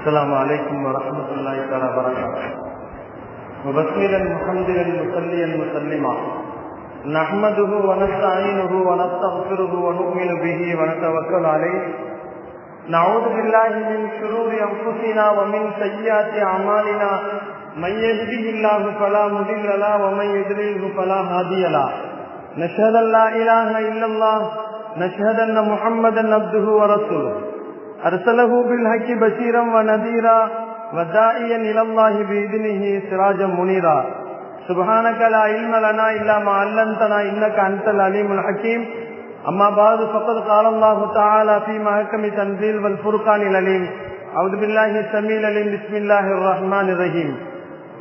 السلام عليكم ورحمة الله تعالى وبركاته مبسملا محمدا مصليا مسلما نحمده ونستعينه ونستغفره ونؤمن به ونتوكل عليه نعوذ بالله من شرور أنفسنا ومن سيئات أعمالنا من يهده الله فلا مضل له ومن يضلله فلا هادي له نشهد أن لا إله إلا الله نشهد أن محمدا عبده ورسوله أرسله بالحق بشيرا ونذيرا وداعيا إلى الله بإذنه سراجا منيرا. سبحانك لا علم لنا إلا ما علمتنا إنك أنت العليم الحكيم. أما بعد فقد قال الله تعالى في محكم تنزيل والفرقان العليم أعوذ بالله السميع العليم بسم الله الرحمن الرحيم.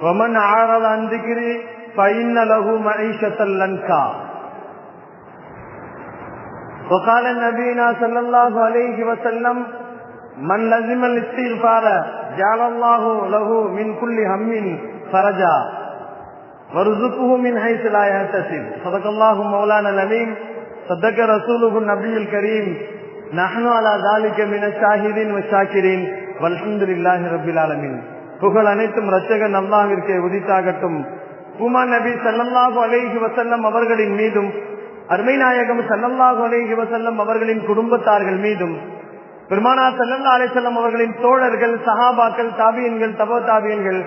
ومن أعرض عن ذكري فإن له معيشة لنكا. وقال نبينا صلى الله عليه وسلم من لزم الاستغفار جعل الله له من كل هم فرجا ورزقه من حيث لا يحتسب صدق الله مولانا العليم صدق رسوله النبي الكريم نحن على ذلك من الشاهدين والشاكرين والحمد لله رب العالمين புகழ் அனைத்தும் ரச்சகன் அல்லாவிற்கு உதித்தாகட்டும் உமா நபி சல்லல்லாஹு அலைஹி வசல்லம் அவர்களின் மீதும் அருமை நாயகம் சல்லல்லாஹு அலைஹி வசல்லம் அவர்களின் குடும்பத்தார்கள் மீதும் பெருமானா சல்லல்லா அலிசல்லம் அவர்களின் தோழர்கள் சஹாபாக்கள் தாபியன்கள் தபோ தாபியன்கள்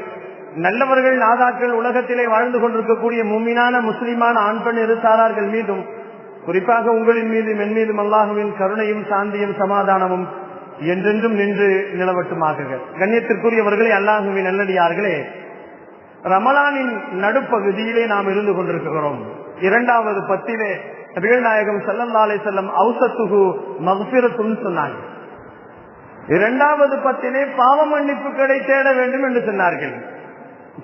நல்லவர்கள் நாதாக்கள் உலகத்திலே வாழ்ந்து கொண்டிருக்கக்கூடிய மும்மினான முஸ்லிமான ஆண் பெண் இருசாரார்கள் மீதும் குறிப்பாக உங்களின் மீதும் என் மீதும் அல்லாஹுவின் கருணையும் சாந்தியும் சமாதானமும் என்றென்றும் நின்று நிலவட்டுமாக கண்ணியத்திற்குரியவர்களே அல்லாஹுவின் நல்லடியார்களே ரமலானின் நடுப்பகுதியிலே நாம் இருந்து கொண்டிருக்கிறோம். இரண்டாவது பத்திலே நபிகள் நாயகம் சல்லல்லாலே செல்லம் அவுசத்துகு மகசிரத்துன்னு சொன்னாங்க. இரண்டாவது பத்திலே பாவ மன்னிப்புகளை தேட வேண்டும் என்று சொன்னார்கள்.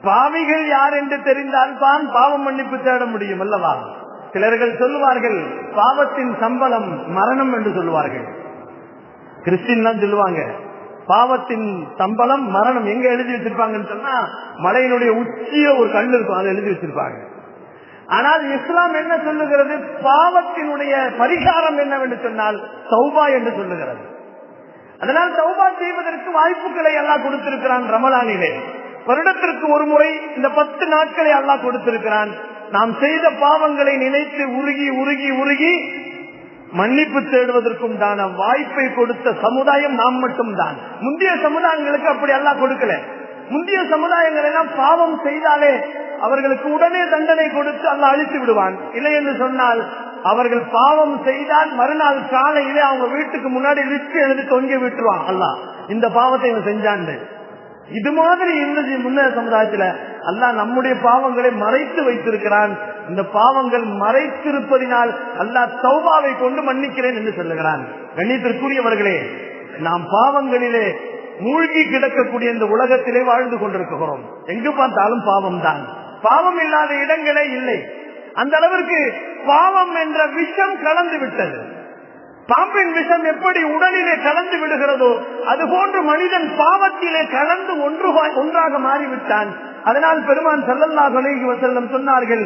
பாவிகள் யார் என்று தெரிந்தால் தான் பாவ மன்னிப்பு தேட முடியும் அல்லவா? சிலர்கள் சொல்லுவார்கள் பாவத்தின் சம்பளம் மரணம் என்று சொல்லுவார்கள். கிறிஸ்டின் தான் சொல்லுவாங்க பாவத்தின் சம்பளம் மரணம் எங்க எழுதி வச்சிருப்பாங்கன்னு சொன்னா மலையினுடைய உச்சிய ஒரு கல் இருக்கும் அதை எழுதி வச்சிருப்பாங்க. ஆனால் இஸ்லாம் என்ன சொல்லுகிறது? பாவத்தினுடைய பரிகாரம் என்னவென்று சொன்னால் சௌபா என்று சொல்லுகிறது. அதனால் சௌபா செய்வதற்கு வாய்ப்புகளை எல்லாம் கொடுத்திருக்கிறான் ரமலானிலே. வருடத்திற்கு ஒரு முறை இந்த பத்து நாட்களை எல்லாம் கொடுத்திருக்கிறான். நாம் செய்த பாவங்களை நினைத்து உருகி உருகி உருகி மன்னிப்பு தேடுவதற்கும் தான வாய்ப்பை கொடுத்த சமுதாயம் நாம் மட்டும்தான். முந்தைய சமுதாயங்களுக்கு அப்படி எல்லாம் கொடுக்கல. முந்தைய சமுதாயங்கள் எல்லாம் பாவம் செய்தாலே அவர்களுக்கு உடனே தண்டனை கொடுத்து அல்ல அழித்து விடுவான். இல்லை என்று சொன்னால் அவர்கள் பாவம் செய்தால் மறுநாள் காலையிலே அவங்க வீட்டுக்கு முன்னாடி லிஸ்ட் எழுதி தொங்கி விட்டுருவான் அல்லா இந்த பாவத்தை இவன் செஞ்சாண்டு இது மாதிரி இருந்தது முன்ன சமுதாயத்துல. அல்லா நம்முடைய பாவங்களை மறைத்து வைத்திருக்கிறான். இந்த பாவங்கள் மறைத்திருப்பதினால் அல்லா சௌபாவை கொண்டு மன்னிக்கிறேன் என்று சொல்லுகிறான். கண்ணியத்திற்குரியவர்களே நாம் பாவங்களிலே மூழ்கி கிடக்கக்கூடிய இந்த உலகத்திலே வாழ்ந்து கொண்டிருக்கிறோம். எங்கு பார்த்தாலும் பாவம் தான் பாவம் இல்லாத இடங்களே இல்லை. அந்த அளவிற்கு பாவம் என்ற விஷம் கலந்து விட்டது. பாம்பின் விஷம் எப்படி உடலிலே கலந்து விடுகிறதோ அது போன்று மனிதன் பாவத்திலே கலந்து ஒன்று ஒன்றாக மாறிவிட்டான். அதனால் பெருமான் செல்லல்லா தொலைக்கு செல்லம் சொன்னார்கள்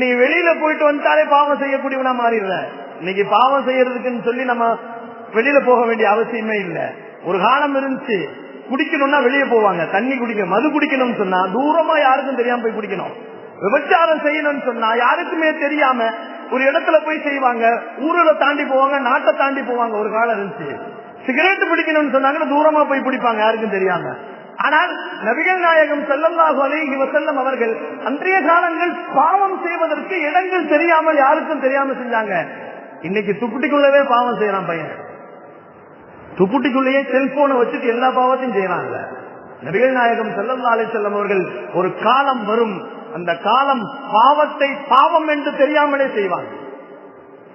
நீ வெளியில போயிட்டு வந்தாலே பாவம் செய்யக்கூடியவனா மாறிடுற இன்னைக்கு பாவம் செய்யறதுக்குன்னு சொல்லி நம்ம வெளியில போக வேண்டிய அவசியமே இல்லை. ஒரு காலம் இருந்துச்சு குடிக்கணும்னா வெளியே போவாங்க. தண்ணி குடிக்க மது குடிக்கணும்னு சொன்னா தூரமா யாருக்கும் தெரியாம போய் குடிக்கணும். விபச்சாரம் செய்யணும்னு சொன்னா யாருக்குமே தெரியாம ஒரு இடத்துல போய் செய்வாங்க ஊரில் தாண்டி போவாங்க நாட்டை தாண்டி போவாங்க ஒரு காலம் இருந்துச்சு. சிகரெட் பிடிக்கணும்னு சொன்னாங்கன்னா தூரமா போய் பிடிப்பாங்க யாருக்கும் தெரியாம. ஆனால் நபிகள் நாயகம் செல்லல்லாஹு அலைஹி வசல்லம் அவர்கள் அன்றைய காலங்கள் பாவம் செய்வதற்கு இடங்கள் தெரியாமல் யாருக்கும் தெரியாம செஞ்சாங்க. இன்னைக்கு துப்புட்டிக்குள்ளவே பாவம் செய்யறான் பையன். துப்புட்டிக்குள்ளேயே செல்போனை வச்சுட்டு எல்லா பாவத்தையும் செய்யறாங்க நபிகள் நாயகம் செல்லல்லா அலை செல்லம் அவர்கள் ஒரு காலம் வரும் அந்த காலம் பாவத்தை பாவம் என்று தெரியாமலே செய்வாங்க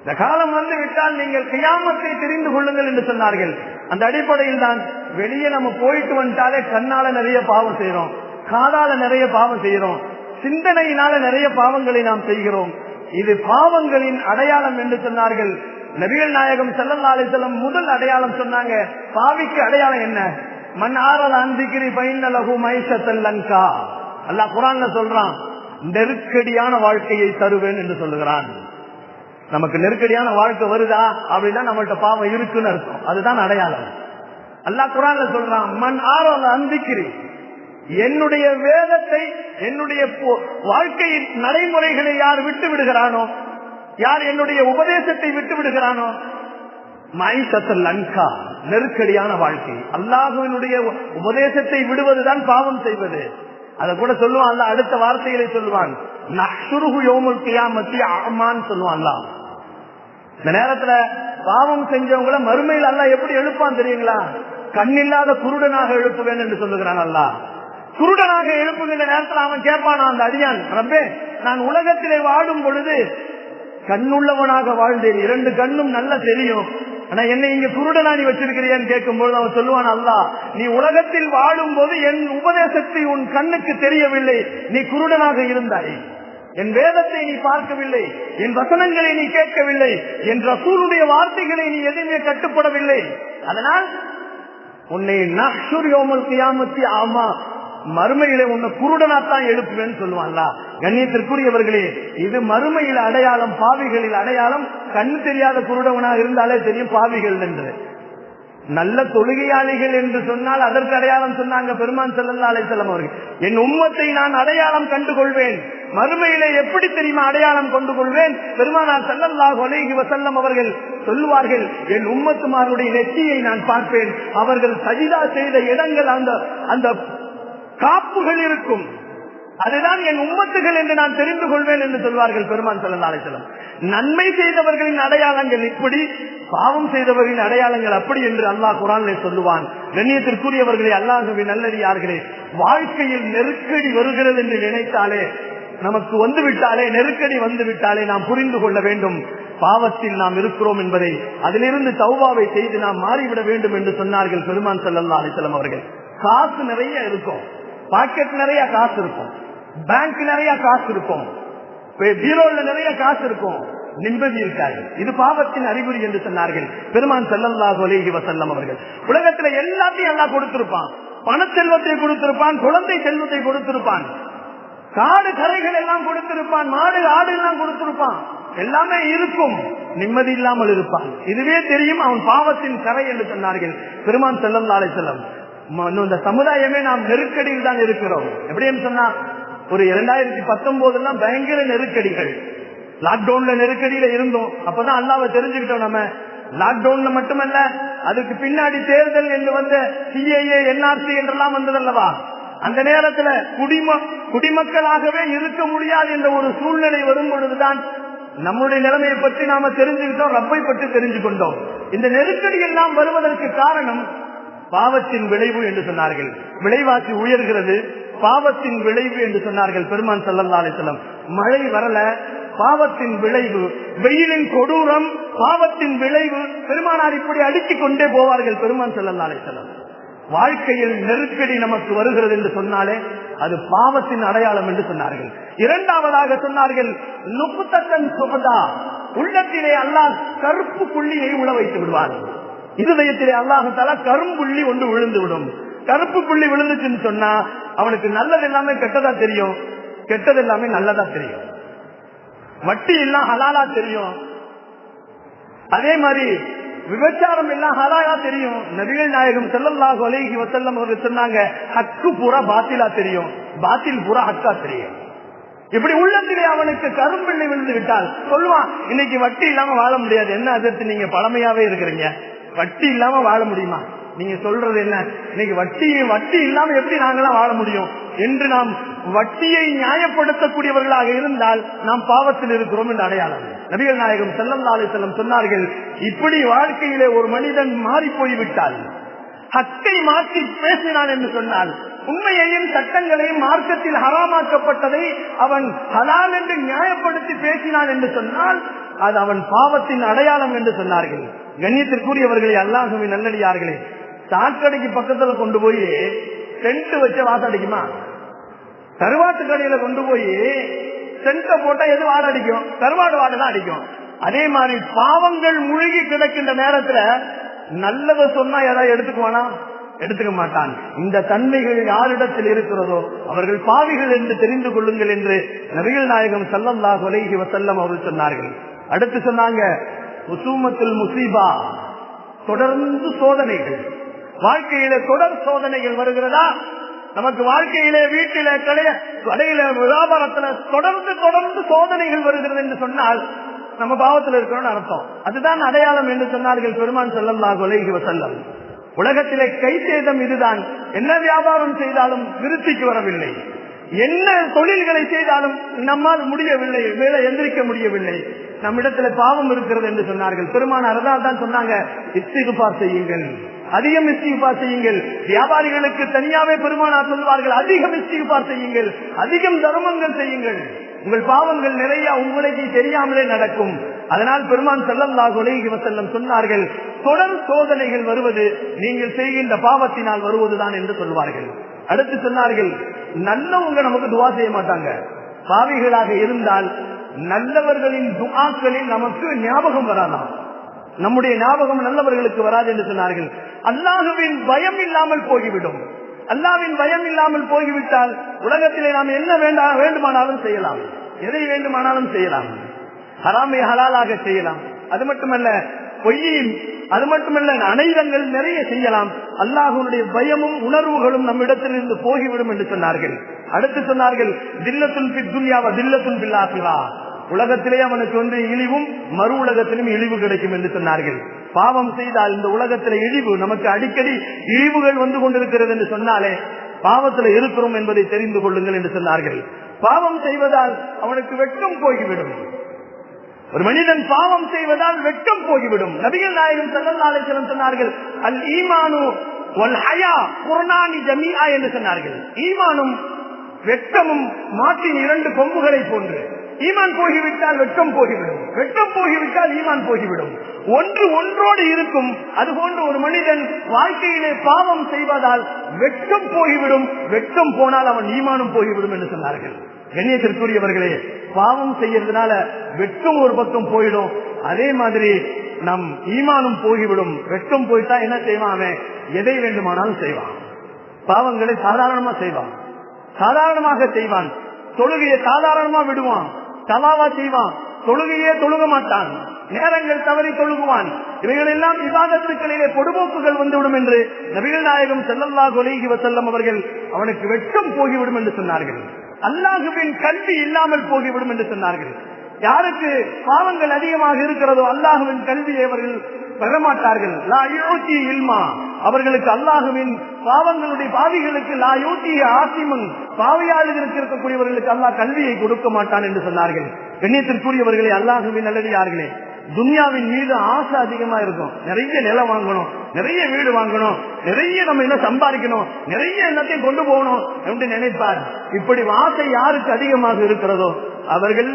இந்த காலம் வந்து விட்டால் நீங்கள் கியாமத்தை தெரிந்து கொள்ளுங்கள் என்று சொன்னார்கள். அந்த அடிப்படையில் தான் வெளியே நம்ம போயிட்டு வந்துட்டாலே கண்ணால நிறைய பாவம் செய்யறோம் காதால நிறைய பாவம் செய்யறோம் சிந்தனையினால நிறைய பாவங்களை நாம் செய்கிறோம். இது பாவங்களின் அடையாளம் என்று சொன்னார்கள். நபிகள் நாயகம் செல்லல்லாலை செல்லம் முதல் அடையாளம் சொன்னாங்க. பாவிக்கு அடையாளம் என்ன? மண் ஆறல் அந்திகிரி பைனலகு மைசத்தல் லங்கா அல்லா குரான் சொல்றான் நெருக்கடியான வாழ்க்கையை தருவேன் என்று சொல்லுகிறான். நமக்கு நெருக்கடியான வாழ்க்கை வருதா? அப்படின்னா நம்மள்ட்ட பாவம் இருக்குன்னு அர்த்தம். அதுதான் அடையாளம். அல்லாஹ் குரான்ல சொல்றான் மண் ஆரோல அந்திக்கிறி என்னுடைய வேதத்தை என்னுடைய போ- வாழ்க்கையின் நடைமுறைகளை யார் விட்டு விடுகிறானோ யார் என்னுடைய உபதேசத்தை விட்டு விடுகிறானோ மைசத்தல் லங்கா நெருக்கடியான வாழ்க்கை. அல்லாஹுவினுடைய உபதேசத்தை விடுவதுதான் பாவம் செய்வது. அதை கூட சொல்லுவான் அல்ல அடுத்த வார்த்தைகளை சொல்லுவான் நக்ஷுருகு யோமுல் கியாமத்தி ஆமான்னு சொல்லுவான் இந்த நேரத்துல பாவம் செஞ்சவங்கள மறுமையில் அல்ல எப்படி எழுப்பான் தெரியுங்களா? கண்ணில்லாத குருடனாக எழுப்புவேன் என்று சொல்லுகிறான் அல்லாஹ். குருடனாக எழுப்புகின்ற நேரத்தில் அவன் கேட்பானா அந்த அடியான். ரப்பே நான் உலகத்திலே வாடும் பொழுது கண்ணுள்ளவனாக வாழ்ந்தேன். இரண்டு கண்ணும் நல்லா தெரியும் ஆனா என்னை இங்க குருடனா நீ வச்சிருக்கிறியான்னு கேட்கும் அவன் சொல்லுவான் அல்லா நீ உலகத்தில் வாழும் போது என் உபதேசத்தை உன் கண்ணுக்கு தெரியவில்லை. நீ குருடனாக இருந்தாய். என் வேதத்தை நீ பார்க்கவில்லை. என் வசனங்களை நீ கேட்கவில்லை. என் ரசூருடைய வார்த்தைகளை நீ எதுவுமே கட்டுப்படவில்லை. அதனால் உன்னை நஷ்ஷுர் யோமல் கியாமத்தி ஆமா மறுமையில உன்னை குருடனாத்தான் எழுப்புவேன்னு சொல்லுவான்ல. கண்ணியத்திற்குரியவர்களே இது மறுமையில் அடையாளம் பாவிகளில் அடையாளம். கண்ணு தெரியாத குருடவனாக இருந்தாலே தெரியும் பாவிகள் என்று. நல்ல தொழுகையாளிகள் என்று சொன்னால் அதற்கு அடையாளம் சொன்னாங்க பெருமான் செல்லல்லா அலைசல்லம் அவர்கள். என் உம்மத்தை நான் அடையாளம் கண்டு கொள்வேன் மறுமையிலே எப்படி தெரியுமா அடையாளம் கொண்டு கொள்வேன் பெருமானார் செல்லல்லாஹ் ஒலைகி வசல்லம் அவர்கள் சொல்லுவார்கள் என் உம்மத்துமாருடைய நெற்றியை நான் பார்ப்பேன். அவர்கள் சஜிதா செய்த இடங்கள் அந்த அந்த காப்புகள் இருக்கும். அதுதான் என் உம்மத்துகள் என்று நான் தெரிந்து கொள்வேன் என்று சொல்வார்கள் பெருமான் செல்லல்லா அலைசல்லம் நன்மை செய்தவர்களின் அடையாளங்கள் இப்படி பாவம் செய்தவர்களின் அடையாளங்கள் அப்படி என்று அல்லாஹ் குரானிலே சொல்லுவான். கண்ணியத்திற்குரியவர்களே அல்லாஹவி நல்லடியார்களே வாழ்க்கையில் நெருக்கடி வருகிறது என்று நினைத்தாலே நமக்கு வந்து விட்டாலே நெருக்கடி வந்து விட்டாலே நாம் புரிந்து கொள்ள வேண்டும். பாவத்தில் நாம் இருக்கிறோம் என்பதை அதிலிருந்து தௌபாவை செய்து நாம் மாறிவிட வேண்டும் என்று சொன்னார்கள் பெருமான் சல்லல்லா அலிசலம் அவர்கள். காசு நிறைய இருக்கும். பாக்கெட் நிறைய காசு இருக்கும். பேங்க் நிறைய காசு இருக்கும். பீரோல நிறைய காசு இருக்கும். நிம்மதி இருக்காது. இது பாவத்தின் அறிகுறி என்று சொன்னார்கள். பெருமான் செல்லல்லாஹு அலைஹி வசல்லம் அவர்கள். உலகத்துல எல்லாத்தையும் எல்லாம் கொடுத்திருப்பான். பண செல்வத்தை கொடுத்திருப்பான் குழந்தை செல்வத்தை கொடுத்திருப்பான். காடு கரைகள் எல்லாம் கொடுத்திருப்பான் மாடு ஆடு எல்லாம் கொடுத்திருப்பான். எல்லாமே இருக்கும். நிம்மதி இல்லாமல் இருப்பான். இதுவே தெரியும் அவன் பாவத்தின் கரை என்று சொன்னார்கள். பெருமான் செல்லம் நாளை செல்லம் இந்த சமுதாயமே நாம் நெருக்கடியில் தான் இருக்கிறோம். எப்படின்னு சொன்னா ஒரு இரண்டாயிரத்தி பத்தொன்பது எல்லாம் பயங்கர நெருக்கடிகள். லாக்டவுன்ல நெருக்கடியில இருந்தோம். அப்பதான் அல்லாவை தெரிஞ்சுக்கிட்டோம் நம்ம. லாக்டவுன்ல மட்டுமல்ல அதுக்கு பின்னாடி தேர்தல் என்று வந்த சிஏஏ என்ஆர்சி என்றெல்லாம் வந்ததல்லவா? அந்த நேரத்துல குடிம குடிமக்களாகவே இருக்க முடியாது என்ற ஒரு சூழ்நிலை வரும் பொழுதுதான் நம்முடைய நிலைமையை பற்றி நாம தெரிஞ்சுக்கிட்டோம் ரப்பை பற்றி தெரிஞ்சு கொண்டோம் இந்த நெருக்கடி எல்லாம் வருவதற்கு காரணம் பாவத்தின் விளைவு என்று சொன்னார்கள். விளைவாசி உயர்கிறது பாவத்தின் விளைவு என்று சொன்னார்கள் பெருமான் சல்லல்லா அலிசல்லம் மழை வரல பாவத்தின் விளைவு வெயிலின் கொடூரம் பாவத்தின் விளைவு பெருமானார் இப்படி அடித்துக் கொண்டே போவார்கள் பெருமான் சல்லல்லா அலிசல்லம் வாழ்க்கையில் நெருக்கடி நமக்கு வருகிறது என்று சொன்னாலே அது பாவத்தின் அடையாளம் என்று சொன்னார்கள். இரண்டாவதாக சொன்னார்கள் நுப்புத்தன் சுகதா உள்ளத்திலே அல்லாஹ் கருப்பு புள்ளியை உள வைத்து விடுவார்கள் இருதயத்திலே அல்லாஹால கரும்புள்ளி ஒன்று விழுந்து விடும். கருப்பு புள்ளி விழுந்துச்சுன்னு சொன்னா அவனுக்கு நல்லது எல்லாமே கெட்டதா தெரியும். கெட்டது எல்லாமே நல்லதா தெரியும். வட்டி எல்லாம் ஹலாலா தெரியும். அதே மாதிரி விபச்சாரம் எல்லாம் ஹலாலா தெரியும். நபிகள் நாயகம் செல்லல்லாஹு அலைஹி வசல்லம் அவர்கள் சொன்னாங்க ஹக்கு பூரா பாத்திலா தெரியும். பாத்தில் பூரா ஹக்கா தெரியும். இப்படி உள்ளத்திலே அவனுக்கு கரும்பிள்ளை விழுந்து விட்டால் சொல்லுவான் இன்னைக்கு வட்டி இல்லாம வாழ முடியாது. என்ன அதற்கு நீங்க பழமையாவே இருக்கிறீங்க? வட்டி இல்லாம வாழ முடியுமா? நீங்க சொல்றது என்ன? இன்னைக்கு வட்டி வட்டி இல்லாம எப்படி நாங்களாம் வாழ முடியும்? என்று நாம் வட்டியை நியாயப்படுத்தக்கூடியவர்களாக இருந்தால் நாம் பாவத்தில் இருக்கிறோம் என்று அடையாளம். நபிகள் நாயகம் செல்லம் நாளை செல்லம் சொன்னார்கள் இப்படி வாழ்க்கையிலே ஒரு மனிதன் மாறி போய்விட்டால் ஹக்கை மாற்றி பேசினான் என்று சொன்னால் உண்மையையும் சட்டங்களையும் மார்க்கத்தில் ஹராமாக்கப்பட்டதை அவன் ஹலால் என்று நியாயப்படுத்தி பேசினான் என்று சொன்னால் அது அவன் பாவத்தின் அடையாளம் என்று சொன்னார்கள். கண்ணியத்திற்குரியவர்களே அல்லாஹுவின் நல்லடியார்களே சாக்கடைக்கு பக்கத்துல கொண்டு போய் டென்ட் வச்ச வாசம் அடிக்குமா? கருவாட்டு கடையில கொண்டு போய் சென்ட போட்டா எது வாட அடிக்கும்? கருவாடு வாடை தான் அடிக்கும். அதே மாதிரி பாவங்கள் மூழ்கி கிடக்கின்ற நேரத்துல நல்லதை சொன்னா யாராவது எடுத்துக்குவானா? எடுத்துக்க மாட்டான். இந்த தன்மைகள் யாரிடத்தில் இருக்கிறதோ அவர்கள் பாவிகள் என்று தெரிந்து கொள்ளுங்கள் என்று நபிகள் நாயகம் செல்லம் கொலைகி வசல்லம் அவர்கள் சொன்னார்கள். அடுத்து சொன்னாங்க முசூமத்தில் முசீபா. தொடர்ந்து சோதனைகள். வாழ்க்கையில தொடர் சோதனைகள் வருகிறதா? நமக்கு வாழ்க்கையிலே வீட்டில கடைய கடையில வியாபாரத்துல தொடர்ந்து தொடர்ந்து சோதனைகள் வருகிறது என்று சொன்னால் நம்ம பாவத்தில் இருக்கிறோம்னு அர்த்தம். அதுதான் அடையாளம் என்று சொன்னார்கள் பெருமான் செல்லல்லா கொலைகி செல்லம் உலகத்திலே கை சேதம் இதுதான். என்ன வியாபாரம் செய்தாலும் விருத்திக்கு வரவில்லை. என்ன தொழில்களை செய்தாலும் நம்மால் முடியவில்லை வேலை எந்திரிக்க முடியவில்லை. நம்மிடத்துல பாவம் இருக்கிறது என்று சொன்னார்கள். பெருமான அரதால் தான் சொன்னாங்க இஸ்திகுபார் செய்யுங்கள். அதிகம் இஸ்திகுபா செய்யுங்கள். வியாபாரிகளுக்கு தனியாவே பெருமானார் சொல்வார்கள் அதிகம் இஸ்திகுபா செய்யுங்கள். அதிகம் தர்மங்கள் செய்யுங்கள். உங்கள் பாவங்கள் நிறைய உங்களுக்கு தெரியாமலே நடக்கும். அதனால் பெருமான் செல்லல்லாஹ் செல்லம் சொன்னார்கள் தொடர் சோதனைகள் வருவது நீங்கள் செய்கின்ற பாவத்தினால் வருவதுதான் என்று சொல்வார்கள் அடுத்து சொன்னார்கள் நல்லவங்க நமக்கு துவா செய்ய மாட்டாங்க. பாவிகளாக இருந்தால் நல்லவர்களின் துவாக்களில் நமக்கு ஞாபகம் வராதாம் நம்முடைய ஞாபகம் நல்லவர்களுக்கு வராது என்று சொன்னார்கள். அல்லாஹுவின் பயம் இல்லாமல் போய்விடும். அல்லாவின் பயம் இல்லாமல் போய்விட்டால் உலகத்திலே நாம் என்ன வேண்டா வேண்டுமானாலும் செய்யலாம். எதை வேண்டுமானாலும் செய்யலாம். ஹராமை ஹலாலாக செய்யலாம். அது மட்டுமல்ல பொய்யையும் அது மட்டுமல்ல அனைதங்கள் நிறைய செய்யலாம். அல்லாஹனுடைய பயமும் உணர்வுகளும் நம்மிடத்தில் இருந்து போகிவிடும் என்று சொன்னார்கள். அடுத்து சொன்னார்கள் தில்லத்துன் பித்துன்யாவா தில்லத்துன் பில்லாசிவா உலகத்திலே அவனுக்கு வந்து இழிவும் மறு உலகத்திலும் இழிவு கிடைக்கும் என்று சொன்னார்கள். பாவம் செய்தால் இந்த உலகத்தில இழிவு நமக்கு அடிக்கடி இழிவுகள் வந்து கொண்டிருக்கிறது என்று சொன்னாலே பாவத்தில் இருக்கிறோம் என்பதை தெரிந்து கொள்ளுங்கள் என்று சொன்னார்கள். பாவம் செய்வதால் அவனுக்கு வெட்கம் போய்விடும். ஒரு மனிதன் பாவம் செய்வதால் வெட்கம் போய்விடும் நபிகள் நாயகம் செல்லம் சொன்னார்கள் அல் ஈமானு ஒல் ஜமீஆ என்று சொன்னார்கள். ஈமானும் வெட்கமும் மாட்டின் இரண்டு கொம்புகளை போன்று. ஈமான் போகிவிட்டால் வெட்கம் போகிவிடும். வெட்டம் போகிவிட்டால் ஈமான் போகிவிடும். ஒன்று ஒன்றோடு இருக்கும். அதுபோன்று ஒரு மனிதன் வாழ்க்கையிலே பாவம் செய்வதால் வெட்டம் போகிவிடும். வெட்கம் போனால் அவன் ஈமானும் போகிவிடும் என்று சொன்னார்கள். கண்ணியத்திற்குரியவர்களே பாவம் செய்யறதுனால வெட்கம் ஒரு பக்கம் போயிடும். அதே மாதிரி நம் ஈமானும் போகிவிடும். வெட்கம் போயிட்டா என்ன செய்வான் அவன்? எதை வேண்டுமானாலும் செய்வான். பாவங்களை சாதாரணமா செய்வான். சாதாரணமாக செய்வான். தொழுகையை சாதாரணமா விடுவான். தவாவா செய்வான். தொழுகையே தொழுக மாட்டான். நேரங்கள் தவறி தொழுகுவான். இவைகள் எல்லாம் விவாதத்துக்களிலே பொடுபோக்குகள் வந்துவிடும் என்று நபிகள் நாயகம் செல்லல்லா கொலைகி செல்லம் அவர்கள் அவனுக்கு வெட்கம் போகிவிடும் என்று சொன்னார்கள். அல்லாஹுவின் கல்வி இல்லாமல் போகிவிடும் என்று சொன்னார்கள். யாருக்கு பாவங்கள் அதிகமாக இருக்கிறதோ அல்லாஹுவின் கல்வியை அவர்கள் பெறமாட்டார்கள். லா இல்மா. அவர்களுக்கு அல்லாஹுவின் பாவங்களுடைய பாவிகளுக்கு லா ஆசிமன். பாவையாளர்களுக்கு இருக்கக்கூடியவர்களுக்கு அல்லாஹ் கல்வியை கொடுக்க மாட்டான் என்று சொன்னார்கள். கண்ணியத்திற்குரியவர்களே அல்லாஹுவின் நல்லடியார்களே துன்யாவின் மீது ஆசை அதிகமா இருக்கும். நிறைய நிலம் வாங்கணும் நிறைய வீடு வாங்கணும் நிறைய நம்ம என்ன சம்பாதிக்கணும் நிறைய எண்ணத்தையும் கொண்டு போகணும் என்று நினைப்பார். இப்படி ஆசை யாருக்கு அதிகமாக இருக்கிறதோ அவர்கள்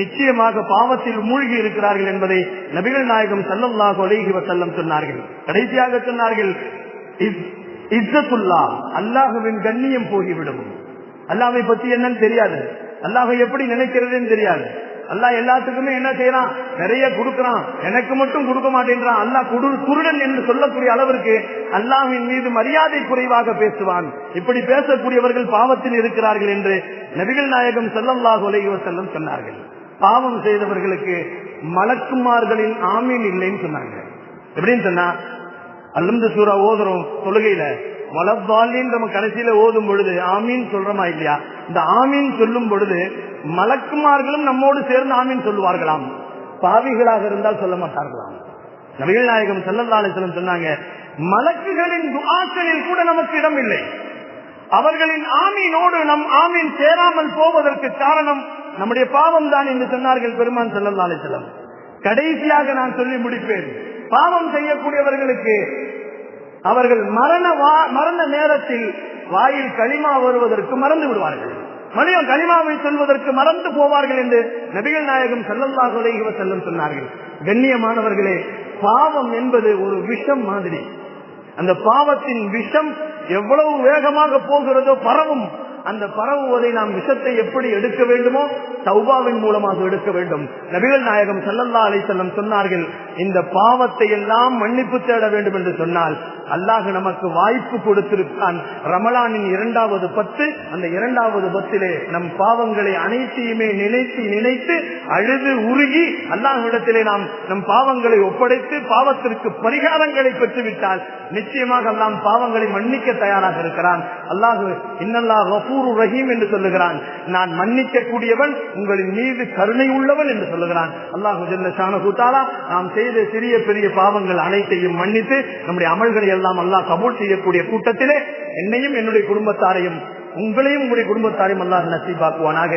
நிச்சயமாக பாவத்தில் மூழ்கி இருக்கிறார்கள் என்பதை நபிகள் நாயகம் செல்லம்லாக அலைஹி செல்லம் சொன்னார்கள். கடைசியாக சொன்னார்கள் இஸ்ஸத்துல்லா அல்லாஹுவின் கண்ணியம் போகிவிடும். அல்லாவை பத்தி என்னன்னு தெரியாது. அல்லாஹை எப்படி நினைக்கிறதுன்னு தெரியாது. அல்லா எல்லாத்துக்குமே என்ன செய்யறான்? நிறைய கொடுக்கறான். எனக்கு மட்டும் கொடுக்க மாட்டேன்றான். அல்லாஹ் குடு குருடன் என்று சொல்லக்கூடிய அளவிற்கு அல்லாவின் மீது மரியாதை குறைவாக பேசுவான். இப்படி பேசக்கூடியவர்கள் பாவத்தில் இருக்கிறார்கள் என்று நபிகள் நாயகம் செல்லல்லாஹு அலைஹி செல்லம் சொன்னார்கள். பாவம் செய்தவர்களுக்கு மலக்குமார்களின் ஆமீன் இல்லைன்னு சொன்னாங்க. எப்படின்னு சொன்னா அல்லந்து சூறா ஓதுறோம் தொழுகையில. வளப்பாலின்னு நம்ம கடைசியில ஓதும் பொழுது ஆமீன் சொல்றோமா இல்லையா? இந்த ஆமீன் சொல்லும் பொழுது மலக்குமார்களும் நம்மோடு சேர்ந்து ஆமீன் சொல்லுவார்களாம். பாவிகளாக இருந்தால் சொல்ல மாட்டார்களாம். நபிகள் நாயகம் செல்லல்லாலேசலம் சொன்னாங்க மலக்குகளின் துஆக்களில் கூட நமக்கு இடம் இல்லை. அவர்களின் ஆமீனோடு நம் ஆமீன் சேராமல் போவதற்கு காரணம் நம்முடைய பாவம் தான் என்று சொன்னார்கள் பெருமான் செல்லல்லாலேசலம் கடைசியாக நான் சொல்லி முடிப்பேன் பாவம் செய்யக்கூடியவர்களுக்கு அவர்கள் மரண மரண நேரத்தில் வாயில் களிமா வருவதற்கு மறந்து விடுவார்கள். மனிதன் களிமாவை சொல்வதற்கு மறந்து போவார்கள் என்று நபிகள் நாயகம் செல்லல்லாஹ் செல்லும் சொன்னார்கள். கண்ணியமானவர்களே பாவம் என்பது ஒரு விஷம் மாதிரி. அந்த பாவத்தின் விஷம் எவ்வளவு வேகமாக போகிறதோ பரவும் அந்த பரவுவதை நாம் விஷத்தை எப்படி எடுக்க வேண்டுமோ சௌபாவின் மூலமாக எடுக்க வேண்டும். நபிகள் நாயகம் செல்லல்லா அலை செல்லம் சொன்னார்கள் இந்த பாவத்தை எல்லாம் மன்னிப்பு தேட வேண்டும் என்று சொன்னால் அல்லாஹ் நமக்கு வாய்ப்பு கொடுத்திருக்கான். ரமலானின் இரண்டாவது பத்து அந்த இரண்டாவது பத்திலே நம் பாவங்களை அனைத்தையுமே நினைத்து நினைத்து அழுது உருகி அல்லாஹிடத்திலே நாம் நம் பாவங்களை ஒப்படைத்து பாவத்திற்கு பரிகாரங்களை பெற்றுவிட்டால் நிச்சயமாக அல்லாம் பாவங்களை மன்னிக்க தயாராக இருக்கிறான். அல்லாஹு இன்னல்லா ரஃபூர் ரஹீம் என்று சொல்லுகிறான். நான் மன்னிக்க கூடியவன் உங்களின் மீது கருணை உள்ளவன் என்று சொல்லுகிறான். அல்லாஹு ஜல்ல ஷானஹுத்தாலா நாம் செய்த சிறிய பெரிய பாவங்கள் அனைத்தையும் மன்னித்து நம்முடைய அமல்களை எல்லாம் அல்லாஹ் கபூல் செய்யக்கூடிய கூட்டத்திலே என்னையும் என்னுடைய குடும்பத்தாரையும் உங்களையும் உங்களுடைய குடும்பத்தாரையும் அல்லாஹ் நசீபாக்குவானாக.